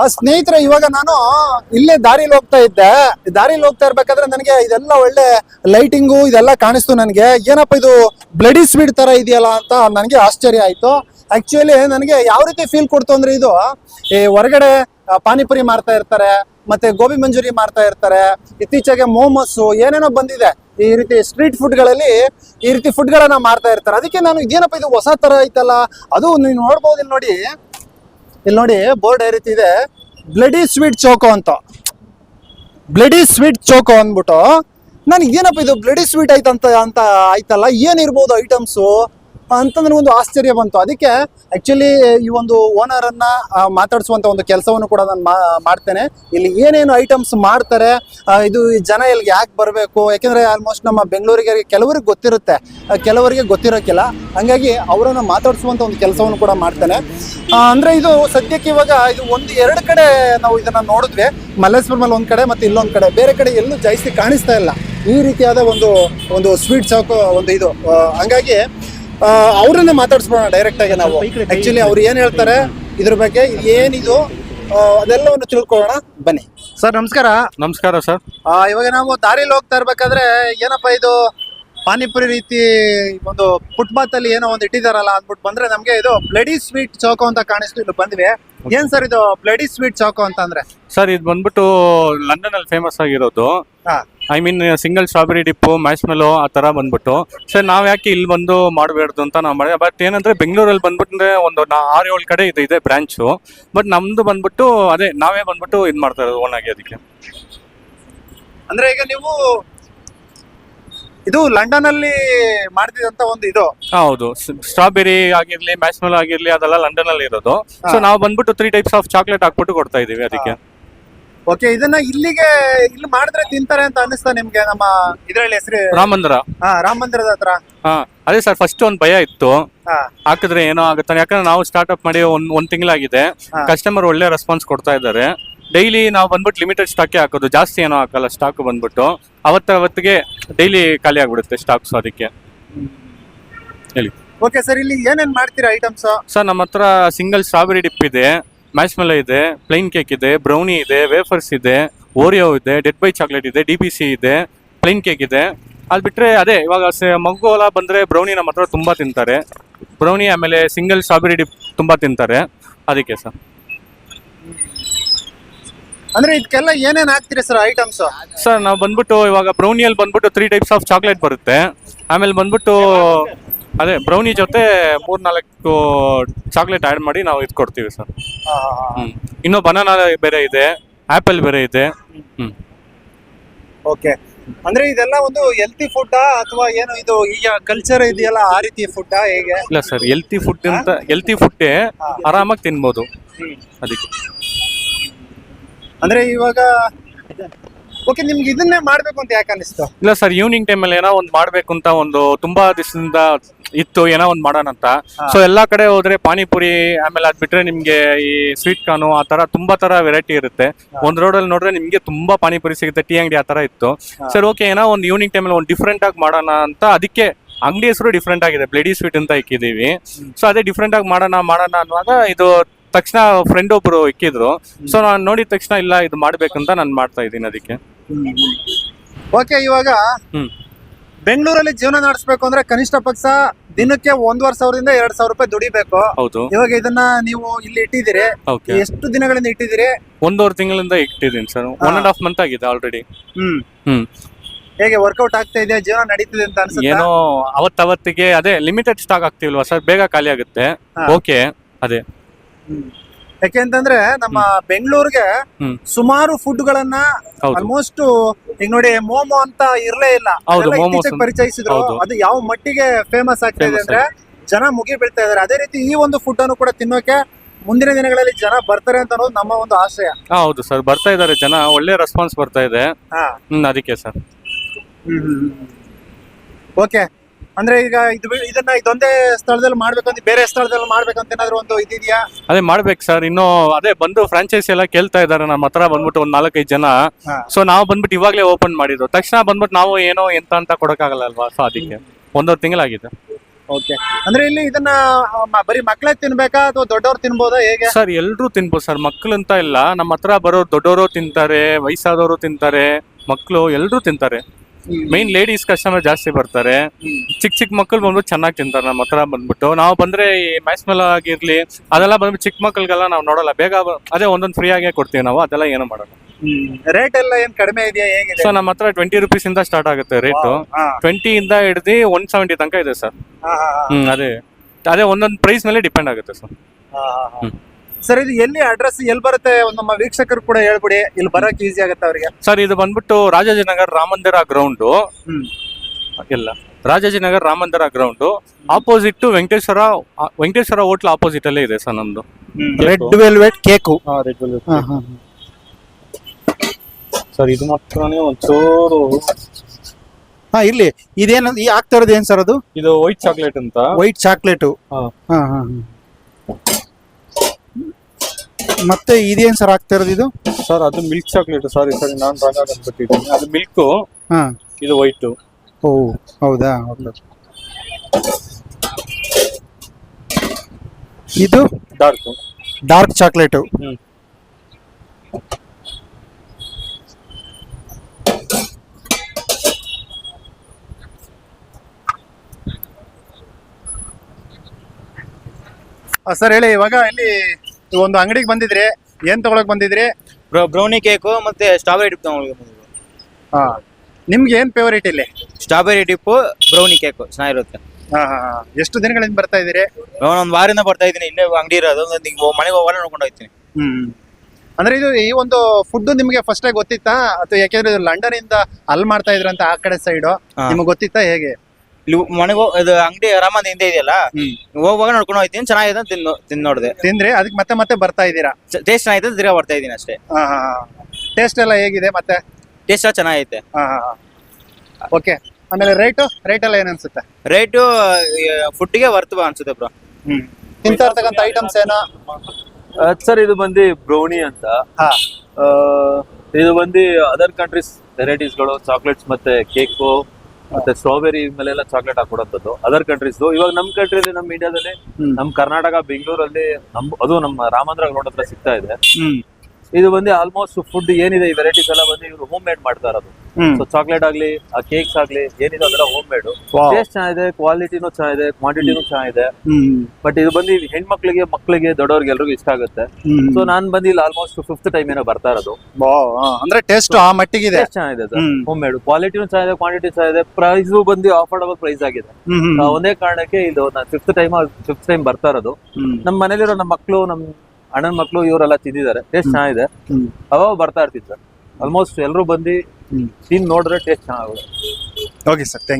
ಆ ಸ್ನೇಹಿತರೆ, ಇವಾಗ ನಾನು ಇಲ್ಲೇ ದಾರಿಲಿ ಹೋಗ್ತಾ ಇದ್ದೆ. ದಾರಿಲಿ ಹೋಗ್ತಾ ಇರ್ಬೇಕಾದ್ರೆ ನನಗೆ ಇದೆಲ್ಲ ಒಳ್ಳೆ ಲೈಟಿಂಗು ಇದೆಲ್ಲ ಕಾಣಿಸ್ತು ನನಗೆ. ಏನಪ್ಪ ಇದು ಬ್ಲಡಿ ಸ್ಪೀಡ್ ತರ ಇದೆಯಲ್ಲ ಅಂತ ನನಗೆ ಆಶ್ಚರ್ಯ ಆಯ್ತು. ಆಕ್ಚುಲಿ ನನಗೆ ಯಾವ ರೀತಿ ಫೀಲ್ ಕೊಡ್ತು ಅಂದ್ರೆ ಇದು ಈ ಹೊರಗಡೆ ಪಾನಿಪುರಿ ಮಾಡ್ತಾ ಇರ್ತಾರೆ, ಮತ್ತೆ ಗೋಬಿ ಮಂಜೂರಿ ಮಾಡ್ತಾ ಇರ್ತಾರೆ, ಇತ್ತೀಚೆಗೆ ಮೋಮೋಸ್, ಏನೇನೋ ಬಂದಿದೆ. ಈ ರೀತಿ ಸ್ಟ್ರೀಟ್ ಫುಡ್ಗಳಲ್ಲಿ ಈ ರೀತಿ ಫುಡ್ಗಳನ್ನ ಮಾಡ್ತಾ ಇರ್ತಾರೆ. ಅದಕ್ಕೆ ನಾನು, ಇದೇನಪ್ಪ ಇದು ಹೊಸ ತರ ಐತಲ್ಲ? ಅದು ನೀವು ನೋಡ್ಬೋದು ನೋಡಿ. ಇಲ್ಲಿ ನೋಡಿ ಬೋರ್ಡ್ ಯಾವ ಇದೆ. ಬ್ಲಡಿ ಸ್ವೀಟ್ ಚೋಕೋ ಅಂತ. ಬ್ಲಡಿ ಸ್ವೀಟ್ ಚೋಕೋ ಅಂದ್ಬಿಟ್ಟು, ನನಗೆ ಏನಪ್ಪ ಇದು ಬ್ಲಡಿ ಸ್ವೀಟ್ ಐತಂತ ಅಂತ ಆಯ್ತಲ್ಲ? ಏನಿರ್ಬೋದು ಐಟಮ್ಸು ಅಂತ ಒಂದು ಆಶ್ಚರ್ಯ ಬಂತು. ಅದಕ್ಕೆ ಆಕ್ಚುಲಿ ಈ ಒಂದು ಓನರ್ ಅನ್ನ ಮಾತಾಡ್ಸುವಂತ ಒಂದು ಕೆಲಸವನ್ನು ಕೂಡ ನಾನು ಮಾಡ್ತೇನೆ. ಇಲ್ಲಿ ಏನೇನು ಐಟಮ್ಸ್ ಮಾಡ್ತಾರೆ ಇದು ಈ ಜನ ಇಲ್ಲಿಗೆ ಯಾಕೆ ಬರಬೇಕು? ಯಾಕೆಂದ್ರೆ ಆಲ್ಮೋಸ್ಟ್ ನಮ್ಮ ಬೆಂಗಳೂರಿಗೆ ಕೆಲವರಿಗೆ ಗೊತ್ತಿರುತ್ತೆ. ಕೆಲವರಿಗೆ ಗೊತ್ತಿರೋಕ್ಕಿಲ್ಲ. ಹಂಗಾಗಿ ಅವರನ್ನ ಮಾತಾಡಿಸುವಂತ ಒಂದು ಕೆಲಸವನ್ನು ಕೂಡ ಮಾಡ್ತೇನೆ. ಅಂದ್ರೆ ಇದು ಸದ್ಯಕ್ಕೆ ಇವಾಗ ಇದು ಒಂದು ಎರಡು ಕಡೆ ನಾವು ಇದನ್ನ ನೋಡಿದ್ವಿ. ಮಲ್ಲೇಶ್ವರಮಲ್ಲಿ ಒಂದ್ ಕಡೆ ಮತ್ತೆ ಇಲ್ಲೊಂದ್ ಕಡೆ. ಬೇರೆ ಕಡೆ ಎಲ್ಲೂ ಜಾಸ್ತಿ ಕಾಣಿಸ್ತಾ ಇಲ್ಲ. ಈ ರೀತಿಯಾದ ಒಂದು ಒಂದು ಸ್ವೀಟ್ ಚಾಕು ಒಂದು ಇದು ಹಂಗಾಗಿ ಅವ್ರನ್ನೇ ಮಾತಾಡಿಸ್ಬೋಣ ಡೈರೆಕ್ಟಾಗಿ ನಾವು. ಆ್ಯಕ್ಚುಲಿ ಅವ್ರು ಏನು ಹೇಳ್ತಾರೆ ಇದ್ರ ಬಗ್ಗೆ ಏನಿದು ಅದೆಲ್ಲವನ್ನು ತಿಳ್ಕೊಳ್ಳೋಣ. ಬನ್ನಿ. ಸರ್ ನಮಸ್ಕಾರ. ನಮಸ್ಕಾರ ಸರ್. ಆ, ಇವಾಗ ನಾವು ದಾರಿಲಿ ಹೋಗ್ತಾ ಇರ್ಬೇಕಾದ್ರೆ ಏನಪ್ಪ ಇದು ಪಾನಿಪುರಿ ರೀತಿ ಒಂದು ಫುಟ್ಪಾತ್ ಅಲ್ಲಿ ಏನೋ ಒಂದು ಇಟ್ಟಿದಾರಲ್ಲ ಅಂದ್ಬಿಟ್ಟು ಬಂದ್ರೆ ನಮ್ಗೆ ಇದು ಬ್ಲಡಿ ಸ್ವೀಟ್ ಚೌಕೋ ಅಂತ ಕಾಣಿಸ್ತು ಇಲ್ಲಿ ಬಂದ್ವಿ. ಏನ್ ಸರ್ ಇದು ಬ್ಲಡಿ ಸ್ವೀಟ್ ಚೌಕೋ ಅಂತ ಅಂದ್ರೆ? ಸರ್ ಇದು ಬಂದ್ಬಿಟ್ಟು ಲಂಡನ್ ಅಲ್ಲಿ ಫೇಮಸ್ ಆಗಿರೋದು. ಹಾ. I mean single strawberry dip marshmallow ಆ ತರ ಬಂದ್ಬಿಟ್ಟು. ಸೊ ನಾವ್ ಯಾಕೆ ಇಲ್ಲಿ ಬಂದು ಮಾಡಬಾರ್ದು ಅಂತ ನಾವು ಮಾಡಿದೆ ಬಟ್ ಏನಂದ್ರೆ ಬೆಂಗಳೂರಲ್ಲಿ ಬಂದ್ಬಿಟ್ಟು ಒಂದು ನಾ ಆರು ಏಳು ಕಡೆ ಇದು ಇದೆ ಬ್ರಾಂಚು ಬಟ್ ನಮ್ದು ಬಂದ್ಬಿಟ್ಟು ಅದೇ ನಾವೇ ಬಂದ್ಬಿಟ್ಟು ಇದು ಮಾಡ್ತಾ ಇರೋದು ಓನ್ ಆಗಿ ಅದಕ್ಕೆ. ಅಂದ್ರೆ ಈಗ ನೀವು ಇದು ಲಂಡನ್ ಅಲ್ಲಿ ಮಾಡ್ತಿದಂತ ಒಂದು ಇದು. ಹೌದು. ಸ್ಟ್ರಾಬೆರಿ ಆಗಿರ್ಲಿ ಮ್ಯಾಶ್ಮೆಲೋ ಆಗಿರ್ಲಿ ಅದೆಲ್ಲ ಲಂಡನ್ ಅಲ್ಲಿ ಇರೋದು ಸೊ. ನಾವು ಬಂದ್ಬಿಟ್ಟು ತ್ರೀ ಟೈಪ್ಸ್ ಆಫ್ ಚಾಕ್ಲೇಟ್ ಹಾಕ್ಬಿಟ್ಟು ಕೊಡ್ತಾ ಇದೀವಿ ಅದಕ್ಕೆ. ಓಕೆ ಇದನ್ನ ಇಲ್ಲಿಗೆ ಇಲ್ಲಿ ಮಾಡಿದ್ರೆ ತಿಂತಾರೆ ಅಂತ ಅನಿಸ್ತಾ ನಿಮ್ಗೆ ನಮ್ಮ ಇದ್ರಲ್ಲಿ ಹೆಸರು? ರಾಮ ಮಂದಿರ. ಹಾ ರಾಮ ಮಂದಿರದ ಹತ್ರ. ಹಾ ಅದೇ ಸರ್ ಫಸ್ಟ್ ಒಂದ್ ಭಯ ಇತ್ತು. ಹಾ. ಹಾಕಿದ್ರೆ ಏನೋ ಆಗುತ್ತೆ ಯಾಕಂದ್ರೆ ನಾವು ಸ್ಟಾರ್ಟ್ಅಪ್ ಮಾಡಿ ಒಂದ್ ಒಂದ್ ತಿಂಗಳಾಗಿದೆ. ಹಾ. ಕಸ್ಟಮರ್ ಒಳ್ಳೆ ರೆಸ್ಪಾನ್ಸ್ ಕೊಡ್ತಾ ಇದ್ದಾರೆ. ಡೈಲಿ ನಾವು ಬಂದ್ಬಿಟ್ಟು ಲಿಮಿಟೆಡ್ ಸ್ಟಾಕೇ ಹಾಕೋದು. ಜಾಸ್ತಿ ಏನೋ ಹಾಕಲ್ಲ ಸ್ಟಾಕ್ ಬಂದ್ಬಿಟ್ಟು. ಅವತ್ತ ಅವತ್ತಿಗೆ ಡೈಲಿ ಖಾಲಿ ಆಗ್ಬಿಡುತ್ತೆ ಸ್ಟಾಕ್ಸ್ ಅದಕ್ಕೆ. ಹೇಳಿ ಓಕೆ ಸರ್ ಇಲ್ಲಿ ಏನೇನ್ ಮಾಡ್ತೀರಾ ಐಟಮ್ಸ್ ಸರ್ ನಮ್ಮ ಹತ್ರ ಸಿಂಗಲ್ ಸ್ಟ್ರಾಬೆರಿ ಡಿಪ್ ಇದೆ. ಮ್ಯಾಶ್ಮೆಲೋ ಇದೆ ಪ್ಲೈನ್ ಕೇಕ್ ಇದೆ ಬ್ರೌನಿ ಇದೆ ವೇಫರ್ಸ್ ಇದೆ ಓರಿಯೋ ಇದೆ ಡೆಡ್ ಬೈ ಚಾಕ್ಲೇಟ್ ಇದೆ ಡಿ ಬಿ ಸಿ ಇದೆ ಪ್ಲೈನ್ ಕೇಕ್ ಇದೆ. ಅದು ಬಿಟ್ಟರೆ ಅದೇ ಇವಾಗ ಮಗ್ಗೋಲ ಬಂದ್ರೆ ಬ್ರೌನಿ ನಮ್ಮ ಹತ್ರ ತುಂಬ ತಿಂತಾರೆ. ಬ್ರೌನಿ ಆಮೇಲೆ ಸಿಂಗಲ್ ಸ್ಟ್ರಾಬೆರಿ ಡಿಪ್ ತುಂಬ ತಿಂತಾರೆ. ಅದಕ್ಕೆ ಸರ್ ಅಂದ್ರೆ ಇದಕ್ಕೆಲ್ಲ ಏನೇನು ಹಾಕ್ತೀರಿ ಸರ್ ಐಟಮ್ಸ್ ಸರ್ ನಾವು ಬಂದ್ಬಿಟ್ಟು ಇವಾಗ ಬ್ರೌನಿಯಲ್ಲಿ ಬಂದ್ಬಿಟ್ಟು ತ್ರೀ ಟೈಪ್ಸ್ ಆಫ್ ಚಾಕ್ಲೇಟ್ ಬರುತ್ತೆ. ಆಮೇಲೆ ಬಂದ್ಬಿಟ್ಟು ಅದೇ ಬ್ರೌನಿ ಜೊತೆ ಮೂರ್ ನಾಲ್ಕು ಚಾಕ್ಲೇಟ್ ಆ್ಯಡ್ ಮಾಡಿ ನಾವು ಇದು ಕೊಡ್ತೀವಿ ಸರ್ ಹ್ಮ್. ಇನ್ನು ಬನಾನಾ ಬೇರೆ ಇದೆ ಆಪಲ್ ಬೇರೆ ಇದೆ. ಹ್ಮ್. ಓಕೆ ಅಂದ್ರೆ ಇದೆಲ್ಲ ಒಂದು ಹೆಲ್ತಿ ಫುಡ್ ಅಥವಾ ಏನು ಇದು ಈಗ ಕಲ್ಚರ್ ಇದೆಯಲ್ಲ ಆ ರೀತಿ ಫುಡ್ ಹೇಗೆ? ಇಲ್ಲ ಸರ್ ಹೆಲ್ತಿ ಫುಡ್ ಅಂತ ಹೆಲ್ತಿ ಫುಡ್ಡೇ ಆರಾಮಾಗಿ ತಿನ್ಬೋದು. ಅದಕ್ಕೆ. ಅಂದ್ರೆ ಇವಾಗ ಓಕೆ ನಿಮ್ಗೆ ಇದನ್ನೇ ಮಾಡ್ಬೇಕು ಅಂತ ಯಾಕೆ ಅನಿಸ್ತು? ಇಲ್ಲ ಸರ್ ಈವ್ನಿಂಗ್ ಟೈಮಲ್ಲಿ ಏನೋ ಒಂದು ಮಾಡ್ಬೇಕು ಅಂತ ಒಂದು ತುಂಬಾ ದಿವಸದಿಂದ ಇತ್ತು ಏನೋ ಒಂದು ಮಾಡೋಣ ಅಂತ. ಸೊ ಎಲ್ಲಾ ಕಡೆ ಹೋದ್ರೆ ಪಾನಿಪುರಿ ಆಮೇಲೆ ಅದ್ ಬಿಟ್ರೆ ನಿಮ್ಗೆ ಈ ಸ್ವೀಟ್ ಕಾರ್ನು ಆ ತರ ತುಂಬಾ ತರ ವೆರೈಟಿ ಇರುತ್ತೆ. ಒಂದ್ ರೋಡ್ ಅಲ್ಲಿ ನೋಡ್ರೆ ನಿಮ್ಗೆ ತುಂಬಾ ಪಾನಿಪುರಿ ಸಿಗುತ್ತೆ ಟೀ ಅಂಗಡಿ ಆ ತರ ಇತ್ತು. ಸರ್ ಓಕೆ ಏನೋ ಒಂದು ಈವ್ನಿಂಗ್ ಟೈಮಲ್ಲಿ ಒಂದು ಡಿಫ್ರೆಂಟ್ ಆಗಿ ಮಾಡೋಣ ಅಂತ ಅದಕ್ಕೆ ಅಂಗಡಿ ಹೆಸರು ಡಿಫ್ರೆಂಟ್ ಆಗಿದೆ ಬ್ಲೇಡಿ ಸ್ವೀಟ್ ಅಂತ ಇಕ್ಕಿದೀವಿ ಸೊ ಅದೇ ಡಿಫ್ರೆಂಟ್ ಆಗಿ ಮಾಡೋಣ ಮಾಡೋಣ ಅನ್ನುವಾಗ ಇದು ತಕ್ಷಣ ಫ್ರೆಂಡ್ ಒಬ್ರು ಇಕ್ಕಿದ್ರು. ಸೊ ನಾನು ನೋಡಿದ ತಕ್ಷಣ ಇಲ್ಲ ಇದು ಮಾಡ್ಬೇಕಂತ ನಾನು ಮಾಡ್ತಾ ಇದ್ದೀನಿ ಅದಕ್ಕೆ. ಓಕೆ ಇವಾಗ ಹ್ಮ್. ಬೆಂಗಳೂರಲ್ಲಿ ಜೀವನ ನಡೆಸಬೇಕು ಅಂದ್ರೆ ಕನಿಷ್ಠ ಪಕ್ಷ ದಿನಕ್ಕೆ ಒಂದೂವರೆ ಸಾವಿರದಿಂದ ಎರಡ್ ಸಾವಿರ ರೂಪಾಯಿ ದುಡಿಬೇಕು. ಹೌದು. ಇವಾಗ ಇದನ್ನ ನೀವು ಇಲ್ಲಿ ಇಟ್ಟಿದ್ದೀರಿ. ಓಕೆ. ಎಷ್ಟು ದಿನಗಳಿಂದ ಇಟ್ಟಿದ್ದೀರಿ? ಒಂದೂವರೆ ತಿಂಗಳಿಂದ ಇಟ್ಟಿದ್ದೀನಿ sir. One and half month ಆಗಿದೆ ಆಲ್ರೆಡಿ ಹ್ಮ್. ಹ್ಮ್. ಹೇಗೆ ವರ್ಕೌಟ್ ಆಗ್ತಾ ಇದೆ ಜೀವನ ನಡೀತಿದೆ ಅಂತ ಅನ್ಸುತ್ತೆ? ಏನೋ ಅವತ್ತವತ್ತಿಗೆ ಅದೇ ಲಿಮಿಟೆಡ್ ಸ್ಟಾಕ್ ಆಗ್ತಿಲ್ವಾ ಸರ್? ಬೇಗ ಖಾಲಿ ಆಗುತ್ತೆ. ಓಕೆ ಅದೇ. ಯಾಕೆಂತಂದ್ರೆ ನಮ್ಮ ಬೆಂಗಳೂರಿಗೆ ಸುಮಾರು ಫುಡ್ ಗಳನ್ನ ಆಲ್ಮೋಸ್ಟ್ ಈಗ ನೋಡಿ ಮೋಮೋ ಅಂತ ಇರ್ಲೇ ಇಲ್ಲ. ಪರಿಚಯಿಸಿದ್ರು. ಅದು ಯಾವ ಮಟ್ಟಿಗೆ ಫೇಮಸ್ ಆಗ್ತಾ ಇದೆ ಅಂದ್ರೆ ಜನ ಮುಗಿ ಬೀಳ್ತಾ ಇದಾರೆ ಅದೇ ರೀತಿ ಈ ಒಂದು ಫುಡ್ ಅನ್ನು ಕೂಡ ತಿನ್ನೋಕೆ ಮುಂದಿನ ದಿನಗಳಲ್ಲಿ ಜನ ಬರ್ತಾರೆ ಅಂತ ಅನ್ನೋದು ನಮ್ಮ ಒಂದು ಆಶಯ. ಹೌದು ಸರ್. ಬರ್ತಾ ಇದಾರೆ ಜನ. ಒಳ್ಳೆ ರೆಸ್ಪಾನ್ಸ್ ಬರ್ತಾ ಇದೆ. ಅದಕ್ಕೆ ಸರ್. ಓಕೆ ಅಂದ್ರೆ ಈಗ ಇದು ಇದನ್ನ ಇದೊಂದೇ ಸ್ಥಳದಲ್ಲಿ ಮಾಡ್ಬೇಕಂತ ಬೇರೆ ಸ್ಥಳದಲ್ಲಿ ಮಾಡ್ಬೇಕಂತ ಏನಾದ್ರು ಒಂದು ಇದೆಯಾ ಅದೇ ಮಾಡ್ಬೇಕು ಸರ್. ಇನ್ನು ಅದೇ ಬಂದು ಫ್ರಾಂಚೈಸಿ ಎಲ್ಲ ಕೇಳ್ತಾ ಇದಾರೆ ನಮ್ಮ ಹತ್ರ ಬಂದ್ಬಿಟ್ಟು ಒಂದ್ ನಾಲ್ಕೈದು ಜನ. ಸೊ ನಾವು ಬಂದ್ಬಿಟ್ಟು ಇವಾಗಲೇ ಓಪನ್ ಮಾಡಿದ್ರು ತಕ್ಷಣ ಬಂದ್ಬಿಟ್ಟು ನಾವು ಏನೋ ಎಂತ ಅಂತ ಕೊಡಕ್ಕಾಗಲ್ಲ ಅಲ್ವಾ? ಸೊ ಅದಕ್ಕೆ ಒಂದೂವರೆ ತಿಂಗಳಾಗಿದೆ. ಓಕೆ ಅಂದ್ರೆ ಇಲ್ಲಿ ಇದನ್ನ ಮ- ಬರೀ ಮಕ್ಕಳೇ ತಿನ್ಬೇಕಾ ಅಥವಾ ದೊಡ್ಡವ್ರು ತಿನ್ಬೋದಾ ಹೇಗೆ? ಸರ್ ಎಲ್ರು ತಿನ್ಬೋದು ಸರ್. ಮಕ್ಳು ಅಂತ ಇಲ್ಲ. ನಮ್ಮ ಹತ್ರ ಬರೋ ದೊಡ್ಡವರು ತಿಂತಾರೆ ವಯಸ್ಸಾದವರು ತಿಂತಾರೆ ಮಕ್ಕಳು ಎಲ್ಲರೂ ತಿಂತಾರೆ. ಮೈನ್ ಲೇಡೀಸ್ ಕಸ್ಟಮರ್ ಜಾಸ್ತಿ ಬರ್ತಾರೆ. ಚಿಕ್ಕ ಚಿಕ್ಕ ಮಕ್ಕಳು ಬಂದ್ಬಿಟ್ಟು ಚೆನ್ನಾಗಿ ತಿಂತಾರೆ ನಮ್ಮ ಹತ್ರ ಬಂದ್ಬಿಟ್ಟು. ನಾವು ಬಂದ್ರೆ ಈ ಮ್ಯಾಸ್ಮೆಲ್ ಆಗಿರ್ಲಿ ಅದೆಲ್ಲ ಬಂದ್ಬಿಟ್ಟು ಚಿಕ್ಕ ಮಕ್ಕಳಿಗೆಲ್ಲ ನಾವು ನೋಡಲ್ಲ. ಬೇಗ ಅದೇ ಒಂದೊಂದು ಫ್ರೀ ಆಗೇ ಕೊಡ್ತೀವಿ ನಾವು ಅದೆಲ್ಲ ಏನು ಮಾಡಲ್ಲ. ರೇಟ್ ಎಲ್ಲ ಏನ್ ಕಡಿಮೆ ಇದೆಯಾ ಹೇಗಿದೆ? ಸೊ ನಮ್ಮ ಹತ್ರ ಟ್ವೆಂಟಿ ರುಪೀಸ್ ಇಂದ ಸ್ಟಾರ್ಟ್ ಆಗುತ್ತೆ ರೇಟು ಹಾ, ಟ್ವೆಂಟಿ ಇಂದ ಹಿಡ್ದು ಒನ್ ಸೆವೆಂಟಿ ತನಕ ಇದೆ ಸರ್ ಹಾ, ಹಾ, ಹಾ. ಹ್ಮ್ ಅದೇ. ಅದೇ ಒಂದೊಂದು ಪ್ರೈಸ್ ಮೇಲೆ ಡಿಪೆಂಡ್ ಆಗುತ್ತೆ ಸರ್ ಹಾ, ಹಾ, ಹಾ. ಸರ್ ಇದು ಎಲ್ಲಿ ಅಡ್ರೆಸ್ ಎಲ್ಲಿ ಬರುತ್ತೆ ಒಂದು ನಮ್ಮ ವೀಕ್ಷಕರು ಕೂಡ ಹೇಳ್ಬಿಡಿ. ಇಲ್ಲಿ ಬರಕ್ ಈಸಿ ಆಗುತ್ತೆ ಅವರಿಗೆ. ಸರ್ ಇದು ಬಂದ್ಬಿಟ್ಟು ರಾಜಾಜಿನಗರ್ ರಾಮಂದಿರ ಗ್ರೌಂಡು ಹ್ಮ್. ಇಲ್ಲ. Rajajinagar Ramamandira ground opposite Venkateshwara Venkateshwara hotel opposite ಅಲ್ಲೇ ಇದೆ ಸರ್ ನಮ್ದು. ರೆಡ್ ವೆಲ್ವೆಟ್ ಕೇಕು ಸರ್ ಇದು ಮಾತ್ರನೇ ಒಂಚೂರು ಹಾ ಇಲ್ಲಿ ಇದೇನು ಈ ಆಗ್ತಾ ಇರೋದು ಏನ್ ಸರ್ ಅದು? ಇದು ವೈಟ್ ಚಾಕ್ಲೇಟ್ ಅಂತ. ವೈಟ್ ಚಾಕ್ಲೇಟು ಹಾ ಹಾ. ಮತ್ತೆ ಇದೇನ್ ಸರ್ ಆಗ್ತಾ ಇರೋದು ಇದು? ಸರ್ ಅದು ಮಿಲ್ಕ್ ಚಾಕ್ಲೇಟ್ ಸಾರಿ ಸರಿ ನಾನು ರಾಂಗ್ ಅಂದ್ಬಿಟ್ಟಿದ್ದೀನಿ. ಅದು ಮಿಲ್ಕು ಹಾ. ಇದು ವೈಟ್ ಓ ಹೌದಾ? ಓಕೆ. ಇದು? ಡಾರ್ಕ್ ಡಾರ್ಕ್ ಚಾಕ್ಲೇಟ್ ಹ್ಮ್. ಸರ್ ಹೇಳಿ ಇವಾಗ ಇಲ್ಲಿ ಒಂದು ಅಂಗಡಿಗೆ ಬಂದಿದ್ರಿ ಏನ್ ತಗೊಳಕ್ ಬಂದಿದ್ರಿ? ಬ್ರೌನಿ ಕೇಕು ಮತ್ತೆ ಸ್ಟ್ರಾಬೆರಿ ಡಿಪ್ ತಗೊಂಡು ಹಾ. ನಿಮ್ಗೆ ಏನ್ ಫೇವರೇಟ್ ಇಲ್ಲಿ? ಸ್ಟ್ರಾಬೆರಿ ಡಿಪ್ಪು ಬ್ರೌನಿ ಕೇಕು ಚೆನ್ನಾಗಿರುತ್ತೆ. ಹಾ ಹಾ ಹಾ. ಎಷ್ಟು ದಿನಗಳಿಂದ ಬರ್ತಾ ಇದೀರಿ ಒಂದು ವಾರದಿಂದ ಬರ್ತಾ ಇದೀನಿ ಇಲ್ಲೇ ಅಂಗಡಿ ಇರೋದು ಒಂದು ಈಗ ಮನೆಗೆ ಹೋಗೋಣ ನೋಡ್ಕೊಂಡು ಹೋಗ್ತೀನಿ. ಹ್ಮ್ ಅಂದ್ರೆ ಇದು ಈ ಒಂದು ಫುಡ್ ನಿಮ್ಗೆ ಫಸ್ಟ್ ಆಗಿ ಗೊತ್ತಿತ್ತಾ? ಅಥವಾ ಯಾಕೆಂದ್ರೆ ಇದು ಲಂಡನ್ ಇಂದ ಅಲ್ಲಿ ಮಾಡ್ತಾ ಇದ್ರಂತ ಆ ಕಡೆ ಸೈಡ್ ಹಾ. ನಿಮ್ಗೆ ಗೊತ್ತಿತ್ತಾ ಹೇಗೆ? ಇಲ್ಲಿ ಮನೆಗೆ ಹೋಗ್- ಇದು ಅಂಗಡಿ ಆರಾಮ ಹಿಂದೆ ಇದೆಯಲ್ಲ. ಹೋಗುವಾಗ ನೋಡ್ಕೊಂಡು ಹೋಯ್ತೀನಿ ಚೆನ್ನಾಗಿದೆ ತಿನ್ ತಿನ್ನು ತಿಂದು ನೋಡಿದೆ. ತಿಂದ್ರೆ ಅದಕ್ಕೆ ಮತ್ತೆ ಮತ್ತೆ ಬರ್ತಾ ಇದ್ದೀರಾ? ಟೇಸ್ಟ್ ಚೆನ್ನಾಗಿದೆ ತಿರ್ಗಾ ಬರ್ತಾ ಇದ್ದೀನಿ ಅಷ್ಟೇ. ಹಾ ಹಾ ಟೇಸ್ಟ್ ಎಲ್ಲ ಹೇಗಿದೆ ಮತ್ತೆ? ಟೇಸ್ಟ್ ಎಲ್ಲ ಚೆನ್ನಾಗೈತೆ. ಹಾ ಹಾ ಓಕೆ ಆಮೇಲೆ ರೇಟು ರೇಟ್ ಎಲ್ಲ ಏನ್ ಅನ್ಸುತ್ತೆ ರೇಟು ಫುಡ್ಗೆ ವರ್ತ್ ಅನ್ಸುತ್ತೆ ಬ್ರೋ ಹ್ಮ್. ತಿಂತಾ ಇರ್ತಕ್ಕಂಥ ಐಟಮ್ಸ್ ಏನೋ ಸರ್ ಇದು ಬಂದು ಬ್ರೌನಿ ಅಂತ. ಹಾ. ಆ, ಇದು ಬಂದು ಅದರ್ ಕಂಟ್ರೀಸ್ ವೆರೈಟೀಸ್ಗಳು ಚಾಕ್ಲೇಟ್ಸ್ ಮತ್ತೆ ಕೇಕು ಮತ್ತೆ ಸ್ಟ್ರಾಬೆರಿ ಮೇಲೆಲ್ಲ ಚಾಕ್ಲೇಟ್ ಹಾಕೊಡೋಂಥದ್ದು ಅದರ್ ಕಂಟ್ರೀಸ್ ಇವಾಗ ನಮ್ಮ ಕಂಟ್ರಿಲಿ ನಮ್ಮ ಇಂಡಿಯಾದಲ್ಲಿ ನಮ್ ನಮ್ಮ ಕರ್ನಾಟಕ ಬೆಂಗಳೂರಲ್ಲಿ ನಮ್ ಅದು ನಮ್ಮ ರಾಮಂದ್ರ ರೋಡ್ ಹತ್ರ ಸಿಗ್ತಾ ಇದೆ. ಇದು ಬಂದು ಆಲ್ಮೋಸ್ಟ್ ಫುಡ್ ಏನಿದೆ ಈ ವೆರೈಟೀಸ್ ಎಲ್ಲ ಬಂದು ಇವರು ಹೋಮ್ ಮೇಡ್ ಮಾಡ್ತಾ ಇರೋದು. ಸೊ ಚಾಕ್ಲೇಟ್ ಆಗ್ಲಿ ಆ ಕೇಕ್ಸ್ ಆಗ್ಲಿ ಏನಿದೆ ಅದೆಲ್ಲ ಹೋಮ್ ಮೇಡ್. ಟೇಸ್ಟ್ ಚೆನ್ನಾಗಿದೆ ಕ್ವಾಲಿಟಿನೂ ಚೆನ್ನಾಗಿದೆ ಕ್ವಾಂಟಿಟಿನೂ ಚೆನ್ನಾಗಿದೆ. ಬಟ್ ಇದು ಬಂದು ಹೆಣ್ಮಕ್ಳಿಗೆ ಮಕ್ಳಿಗೆ ದೊಡ್ಡವ್ರಿಗೆ ಎಲ್ರಿಗೂ ಇಷ್ಟ ಆಗುತ್ತೆ. ಸೊ ನಾನ್ ಬಂದು ಇಲ್ಲಿ ಆಲ್ಮೋಸ್ಟ್ ಫಿಫ್ತ್ ಟೈಮ್ ಏನೋ ಬರ್ತಾ ಇರೋದು. ಅಂದ್ರೆ ಟೇಸ್ಟ್ ಆ ಮಟ್ಟಿಗೆ ಚೆನ್ನಾಗಿದೆ ಹ್ಮ್. ಮೇಡ್ ಕ್ವಾಲಿಟಿನೂ ಚೆನ್ನಾಗಿದೆ ಕ್ವಾಂಟಿಟಿ ಚೆನ್ನಾಗಿದೆ. ಪ್ರೈಸ್ ಬಂದು ಅಫೋರ್ಡಬಲ್ ಪ್ರೈಸ್ ಆಗಿದೆ. ಒಂದೇ ಕಾರಣಕ್ಕೆ ಇದು ನಾನು ಫಿಫ್ತ್ ಟೈಮ್ ಫಿಫ್ತ್ ಟೈಮ್ ಬರ್ತಾ ಇರೋದು. ನಮ್ಮ ಮನೇಲಿರೋ ನಮ್ಮ ಮಕ್ಕಳು ನಮ್ಮ ಅಣ್ಣನ ಮಕ್ಕಳು ಇವರೆಲ್ಲ ತಿಂದಿದ್ದಾರೆ ಟೇಸ್ಟ್ ಚೆನ್ನಾಗಿದೆ. ಅವಾಗ ಬರ್ತಾ ಇರ್ತಿತ್ತು ಸರ್ ಆಲ್ಮೋಸ್ಟ್ ಎಲ್ಲರೂ ಬಂದು ಸೀನ್ ತಿಂದು ನೋಡಿದ್ರೆ ಟೇಸ್ಟ್ ಚೆನ್ನಾಗಿದೆ ಓಕೆ ಸರ್ ಥ್ಯಾಂಕ್ ಯು